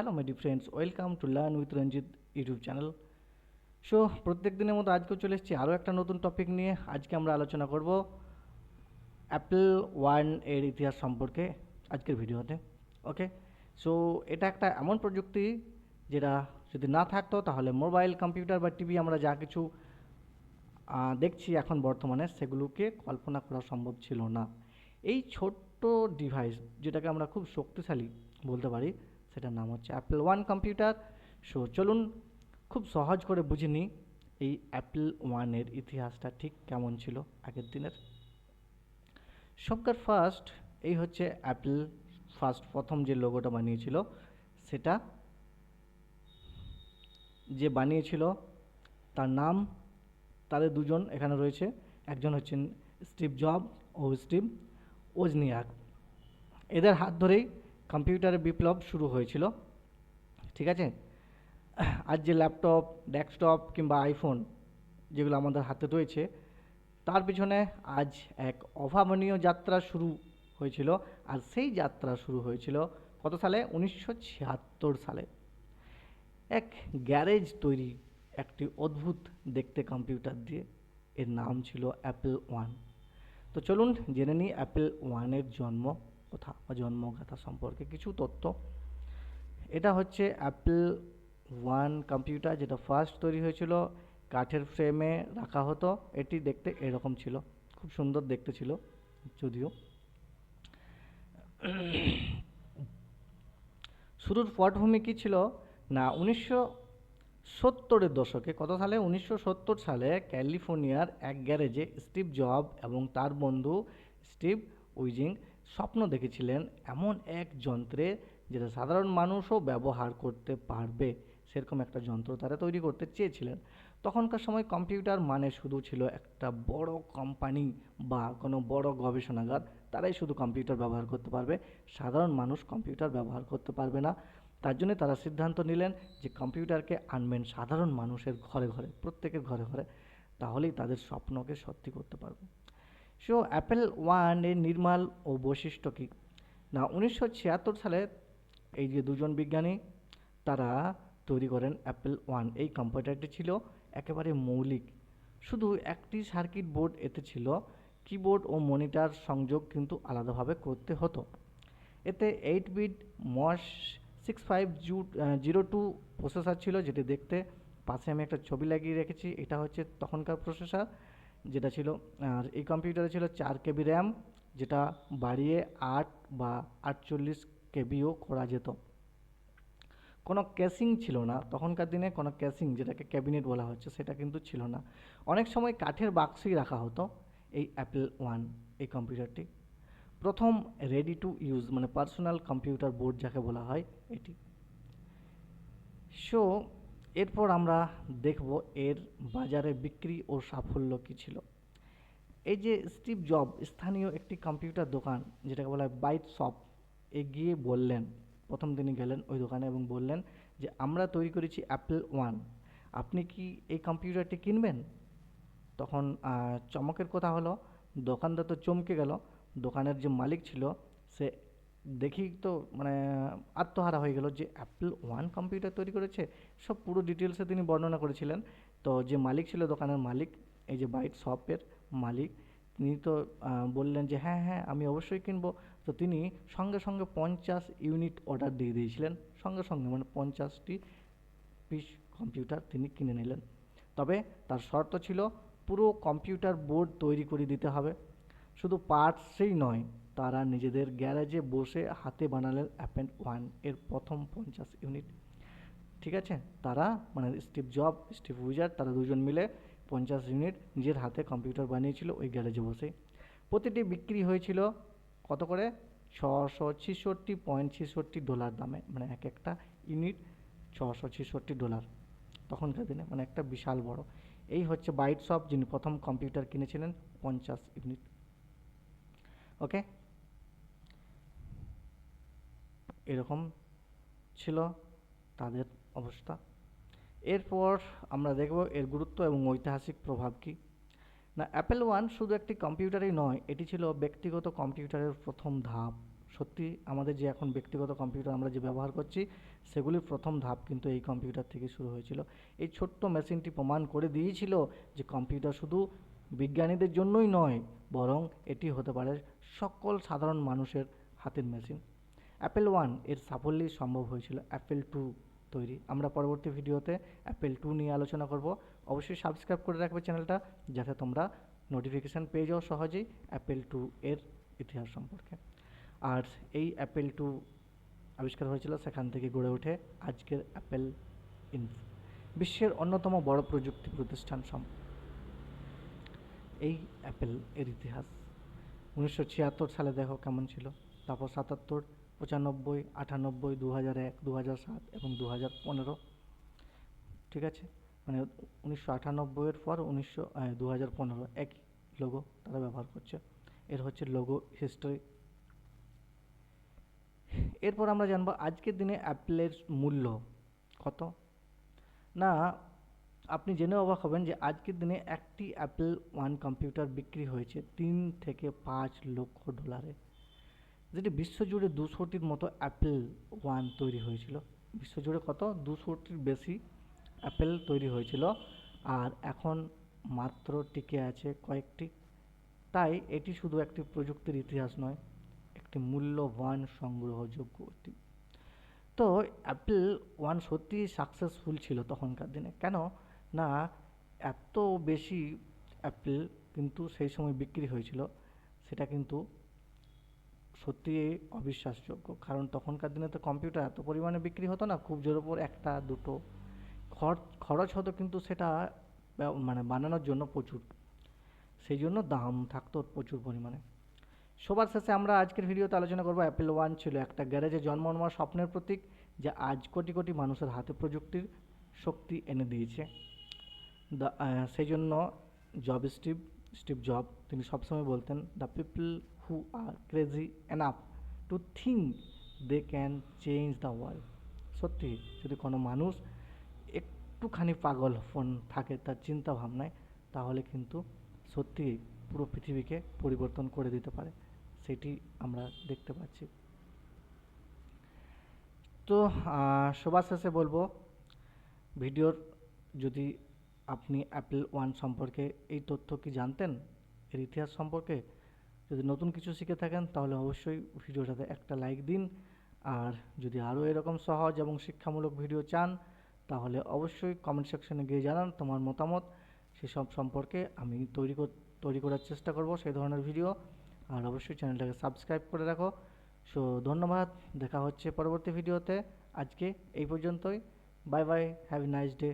Hello my dear friends welcome to learn with Ranjit YouTube channel so প্রত্যেক দিনের মতো আজকেও চলে এসেছি আরও একটা নতুন টপিক নিয়ে। আজকে আমরা আলোচনা করব অ্যাপেল ওয়ানের ইতিহাস সম্পর্কে আজকের ভিডিওতে। ওকে সো এটা একটা এমন প্রযুক্তি যেটা যদি না থাকতো, তাহলে মোবাইল, কম্পিউটার বা টিভি আমরা যা কিছু দেখছি এখন বর্তমানে, সেগুলোকে কল্পনা করা সম্ভব ছিল না। এই ছোট্ট ডিভাইস যেটাকে আমরা খুব শক্তিশালী বলতে পারি সেটার নাম হচ্ছে অ্যাপেল ওয়ান কম্পিউটার সো চলুন খুব সহজ করে বুঝে নিই এই অ্যাপেল ওয়ানের ইতিহাসটা ঠিক কেমন ছিল আগের দিনের। সবকার ফার্স্ট এই হচ্ছে অ্যাপেল ফার্স্ট প্রথম যে লোগোটা বানিয়েছিল, সেটা যে বানিয়েছিল, তার নাম, তাদের দুজন এখানে রয়েছে। একজন হচ্ছেন স্টিভ জব ও স্টিভ ওজনিয়াক এদের হাত ধরেই কম্পিউটারের বিপ্লব শুরু হয়েছিল, ঠিক আছে? আজ যে ল্যাপটপ, ডেস্কটপ কিংবা আইফোন যেগুলো আমাদের হাতে রয়েছে, তার পিছনে আজ এক অভাবনীয় যাত্রা শুরু হয়েছিল। আর সেই যাত্রা শুরু হয়েছিল কত সালে? উনিশশো ছিয়াত্তর সালে। এক গ্যারেজ তৈরি, একটি অদ্ভুত দেখতে কম্পিউটার দিয়ে। এর নাম ছিল অ্যাপেল ওয়ান। তো চলুন জেনে নিই অ্যাপেল ওয়ানের জন্ম। কথা বা জন্মগাথা সম্পর্কে কিছু তথ্য। এটা হচ্ছে অ্যাপেল ওয়ান কম্পিউটার যেটা ফার্স্ট তৈরি হয়েছিল, কাঠের ফ্রেমে রাখা হতো, এটি দেখতে এরকম ছিল, খুব সুন্দর দেখতে ছিল, যদিও। শুরুর পটভূমি কী ছিল? না, উনিশশো সত্তরের দশকে, কত সালে? উনিশশো সত্তর সালে ক্যালিফোর্নিয়ার এক গ্যারেজে স্টিভ জব এবং তার বন্ধু স্টিভ উইজিং স্বপ্ন দেখেছিলেন এমন এক যন্ত্রে যেটা সাধারণ মানুষও ব্যবহার করতে পারবে। সেরকম একটা যন্ত্র তারা তৈরি করতে চেয়েছিলেন। তখনকার সময় কম্পিউটার মানে শুধু ছিল একটা বড় কোম্পানি বা কোনো বড় গবেষণাগার। তারাই শুধু কম্পিউটার ব্যবহার করতে পারবে। সাধারণ মানুষ কম্পিউটার ব্যবহার করতে পারবে না। তার জন্য তারা সিদ্ধান্ত নিলেন যে কম্পিউটারকে আনবেন সাধারণ মানুষের ঘরে ঘরে, প্রত্যেকের ঘরে ঘরে। তাহলেই তাদের স্বপ্নকে সত্যি করতে পারবে। সো অ্যাপেল ওয়ানের নির্মাল ও বৈশিষ্ট্য কী? না, উনিশশো ছিয়াত্তর সালে এই যে দুজন বিজ্ঞানী, তারা তৈরি করেন অ্যাপেল ওয়ান। এই কম্পিউটারটি ছিল একেবারে মৌলিক। শুধু একটি সার্কিট বোর্ড এতে ছিল, কিবোর্ড ও মনিটর সংযোগ কিন্তু আলাদাভাবে করতে হতো। এতে eight bit MOS six five জু জিরো টু প্রসেসার ছিল, যেটি দেখতে পাশে আমি একটা ছবি লাগিয়ে রেখেছি, এটা হচ্ছে তখনকার প্রসেসর। যেটা ছিল, আর এই কম্পিউটারে ছিল চার কেবি র্যাম, যেটা বাড়িয়ে আট বা আটচল্লিশ কেবিও করা যেত। কোনো ক্যাসিং ছিল না, তখনকার দিনে কোনো ক্যাসিং যেটাকে ক্যাবিনেট বলা হচ্ছে, সেটা কিন্তু ছিল না। অনেক সময় কাঠের বাক্সই রাখা হতো এই অ্যাপেল ওয়ান, এই কম্পিউটারটি। প্রথম রেডি টু ইউজ মানে পার্সোনাল কম্পিউটার বোর্ড যাকে বলা হয়, এটি। সো এরপর আমরা দেখব এর বাজারে বিক্রি ও সাফল্য কী ছিল। এই যে স্টিভ জব, স্থানীয় একটি কম্পিউটার দোকান, যেটাকে বলা হয় বাইট শপ এগিয়ে বললেন, প্রথম তিনি গেলেন ওই দোকানে এবং বললেন যে, আমরা তৈরি করেছি অ্যাপেল ওয়ান, আপনি কি এই কম্পিউটারটি কিনবেন? তখন চমকের কথা হলো, দোকানদার তো চমকে গেল, দোকানের যে মালিক ছিল, সে দেখেই তো মানে আত্মহারা হয়ে গেল যে অ্যাপেল ওয়ান কম্পিউটার তৈরি করেছে, সব পুরো ডিটেলসে তিনি বর্ণনা করেছিলেন। তো যে মালিক ছিল দোকানের মালিক, এই যে বাইট শপের মালিক, তিনি তো বললেন যে হ্যাঁ হ্যাঁ আমি অবশ্যই কিনবো। তো তিনি সঙ্গে সঙ্গে পঞ্চাশ ইউনিট অর্ডার দিয়ে দিয়েছিলেন। সঙ্গে সঙ্গে মানে পঞ্চাশটি পিস কম্পিউটার তিনি কিনে নিলেন। তবে তার শর্ত ছিল পুরো কম্পিউটার বোর্ড তৈরি করে দিতে হবে। শুধু পার্টসই নয় তারা নিজেদের গ্যারেজে বসে হাতে বানালেন অ্যাপেল ওয়ানের প্রথম পঞ্চাশ ইউনিট। ঠিক আছে? তারা মানে স্টিভ জব, স্টিভ উইজার তারা দুজন মিলে পঞ্চাশ ইউনিট নিজের হাতে কম্পিউটার বানিয়েছিল ওই গ্যারেজে বসে। প্রতিটি বিক্রি হয়েছিল কত করে? ছশো ছেষট্টি পয়েন্ট ছেষট্টি ডলার দামে মানে এক একটা ইউনিট ছশো ছেষট্টি ডলার তখনকার দিনে মানে একটা বিশাল বড়। এই হচ্ছে বাইট শপ যিনি প্রথম কম্পিউটার কিনেছিলেন পঞ্চাশ ইউনিট। ওকে? এরকম ছিল তাদের অবস্থা। এরপর আমরা দেখব এর গুরুত্ব এবং ঐতিহাসিক প্রভাব কী। না অ্যাপেল ওয়ান শুধু একটি কম্পিউটারই নয়, এটি ছিল ব্যক্তিগত কম্পিউটারের প্রথম ধাপ। সত্যি, আমাদের যে এখন ব্যক্তিগত কম্পিউটার আমরা যে ব্যবহার করছি, সেগুলির প্রথম ধাপ কিন্তু এই কম্পিউটার থেকে শুরু হয়েছিল। এই ছোট্ট মেশিনটি প্রমাণ করে দিয়েছিল যে কম্পিউটার শুধু বিজ্ঞানীদের জন্যই নয়, বরং এটি হতে পারে সকল সাধারণ মানুষের হাতের মেশিন। অ্যাপেল ওয়ানের সাফল্যই সম্ভব হয়েছিল অ্যাপেল টু তৈরি। আমরা পরবর্তী ভিডিওতে অ্যাপেল টু নিয়ে আলোচনা করব। অবশ্যই সাবস্ক্রাইব করে রাখবে চ্যানেলটা, যাতে তোমরা নোটিফিকেশান পেয়ে যাও সহজেই অ্যাপেল টু এর ইতিহাস সম্পর্কে। আর এই অ্যাপেল টু আবিষ্কার হয়েছিল সেখান থেকে গড়ে ওঠে আজকের অ্যাপেল ইনফ বিশ্বের অন্যতম বড় প্রযুক্তি প্রতিষ্ঠান সম, এই অ্যাপেল এর ইতিহাস। উনিশশো ছিয়াত্তর সালে দেখো কেমন ছিল? তারপর সাতাত্তর পঁচানব্বই, আটানব্বই দু হাজার এক দু হাজার সাত এবং দু হাজার পনেরো। ঠিক আছে? মানে উনিশশো আটানব্বইয়ের পর উনিশশো দু হাজার পনেরো। একই লোগো তারা ব্যবহার করছে। এর হচ্ছে লোগো হিস্ট্রি এরপর আমরা জানব আজকের দিনে অ্যাপেলের মূল্য কত? না, আপনি জেনে অবাক হবেন যে আজকের দিনে একটি অ্যাপেল ওয়ান কম্পিউটার বিক্রি হয়েছে তিন থেকে পাঁচ লক্ষ ডলারে। যেটি বিশ্বজুড়ে দুশোটির মতো অ্যাপেল ওয়ান তৈরি হয়েছিল। বিশ্বজুড়ে কত? দুশোটির বেশি অ্যাপেল তৈরি হয়েছিল। আর এখন মাত্র টিকে আছে কয়েকটি। তাই এটি শুধু একটি প্রযুক্তির ইতিহাস নয়, একটি মূল্যবান সংগ্রহযোগ্য একটি। তো অ্যাপেল ওয়ান সত্যি সাকসেসফুল ছিল তখনকার দিনে। কেন? না, এত বেশি অ্যাপেল কিন্তু সেই সময় বিক্রি হয়েছিল। সেটা কিন্তু সত্যি অবিশ্বাসযোগ্য। কারণ তখনকার দিনে তো কম্পিউটার এত পরিমাণে বিক্রি হতো না, খুব জোর ওপর একটা, দুটো। খরচ হতো কিন্তু সেটা মানে বানানোর জন্য প্রচুর। সেই জন্য দাম থাকতো প্রচুর পরিমাণে। সবার শেষে আমরা আজকের ভিডিওতে আলোচনা করব অ্যাপেল ওয়ান ছিল একটা গ্যারেজে জন্ম নেওয়া স্বপ্নের প্রতীক, যা আজ কোটি কোটি মানুষের হাতে প্রযুক্তির শক্তি এনে দিয়েছে। দ্য সেই জন্য জব স্টিভ স্টিভ জব তিনি সবসময় বলতেন the people who are crazy enough to think they can change the world সত্যি, যদি কোনো মানুষ একটুখানি পাগল ফোন থাকে তার চিন্তা ভাবনায় তাহলে কিন্তু সত্যি পুরো পৃথিবীকে পরিবর্তন করে দিতে পারে। সেটি আমরা দেখতে পাচ্ছি। তো সবার শেষে বলব, ভিডিওর যদি আপনি অ্যাপেল ওয়ান সম্পর্কে এই তথ্য কি জানতেন, এর ইতিহাস সম্পর্কে যদি নতুন কিছু শিখে থাকেন, তাহলে অবশ্যই ভিডিওটাতে একটা লাইক দিন। আর যদি আরও এরকম সহজ এবং শিক্ষামূলক ভিডিও চান, তাহলে অবশ্যই কমেন্ট সেকশনে গিয়ে জানান তোমার মতামত। সেসব সম্পর্কে আমি তৈরি তৈরি করার চেষ্টা করব সেই ধরনের ভিডিও আর অবশ্যই চ্যানেলটাকে সাবস্ক্রাইব করে রাখো। সো, ধন্যবাদ। দেখা হচ্ছে পরবর্তী ভিডিওতে আজকে এই পর্যন্তই। Bye bye have a nice day